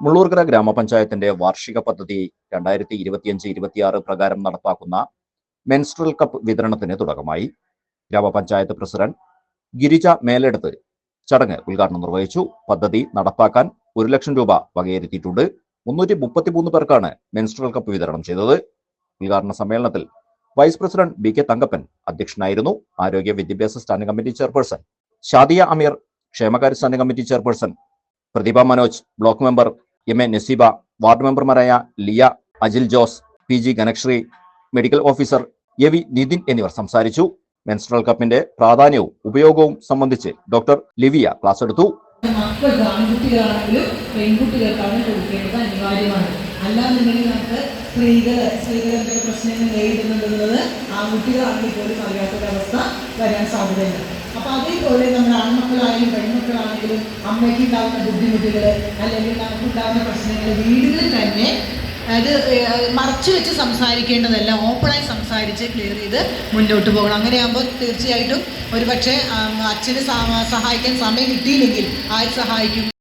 മുള്ളൂർക്കര ഗ്രാമപഞ്ചായത്തിന്റെ വാർഷിക പദ്ധതി രണ്ടായിരത്തി ഇരുപത്തിയഞ്ച് ഇരുപത്തിയാറ് പ്രകാരം നടപ്പാക്കുന്ന മെൻസ്ട്രൽ കപ്പ് വിതരണത്തിന് തുടക്കമായി. ഗ്രാമപഞ്ചായത്ത് പ്രസിഡന്റ് ഗിരിജ മേലെടുത്ത് ചടങ്ങ് ഉദ്ഘാടനം നിർവഹിച്ചു. പദ്ധതി നടപ്പാക്കാൻ ഒരു ലക്ഷം രൂപ വകയിരുത്തിയിട്ടുണ്ട്. മുന്നൂറ്റി മുപ്പത്തിമൂന്ന് പേർക്കാണ് മെൻസ്ട്രൽ കപ്പ് വിതരണം ചെയ്തത്. ഉദ്ഘാടന സമ്മേളനത്തിൽ vice president B K Thankappan അധ്യക്ഷനായിരുന്നു. ആരോഗ്യ വിദ്യാഭ്യാസ standing committee chairperson Shadiya Ameer ക്ഷേമകാര്യ standing committee chairperson Prathibha Manoj block member M A Naseeba ward മെമ്പർമാരായ Liya Ajil Jose P G Ganasree medical officer A V Nithin എന്നിവർ സംസാരിച്ചു. Menstrual കപ്പിന്റെ പ്രാധാന്യവും ഉപയോഗവും സംബന്ധിച്ച് ഡോക്ടർ ലിവിയ ക്ലാസ് എടുത്തു. മക്കൾക്ക് ആൺകുട്ടികളാണെങ്കിലും പെൺകുട്ടികൾക്കാണ് കൊടുക്കേണ്ടത് അനിവാര്യമാണ്. അല്ലാന്നുണ്ടെങ്കിൽ നമുക്ക് സ്ത്രീകൾ സ്ത്രീകളുടെ പ്രശ്നങ്ങൾ നേരിടുന്നുണ്ടെന്നുള്ളത് ആൺകുട്ടികളാണെങ്കിൽ പോലും അറിയാത്തൊരവസ്ഥ വരാൻ സാധ്യതയുണ്ട്. അപ്പൊ അതേപോലെ നമ്മൾ ആൺമക്കളായാലും പെൺമക്കളാണെങ്കിലും അമ്മയ്ക്ക് ഉണ്ടാകുന്ന ബുദ്ധിമുട്ടുകൾ അല്ലെങ്കിൽ നമുക്കുണ്ടാകുന്ന പ്രശ്നങ്ങൾ വീടുകളിൽ തന്നെ അത് മറച്ചു വെച്ച് സംസാരിക്കേണ്ടതല്ല ഓപ്പണായി സംസാരിച്ച് ക്ലിയർ ചെയ്ത് മുന്നോട്ട് പോകണം. അങ്ങനെയാകുമ്പോൾ തീർച്ചയായിട്ടും ഒരുപക്ഷെ അച്ഛന് സഹായിക്കാൻ സമയം കിട്ടിയില്ലെങ്കിൽ ആര് സഹായിക്കും?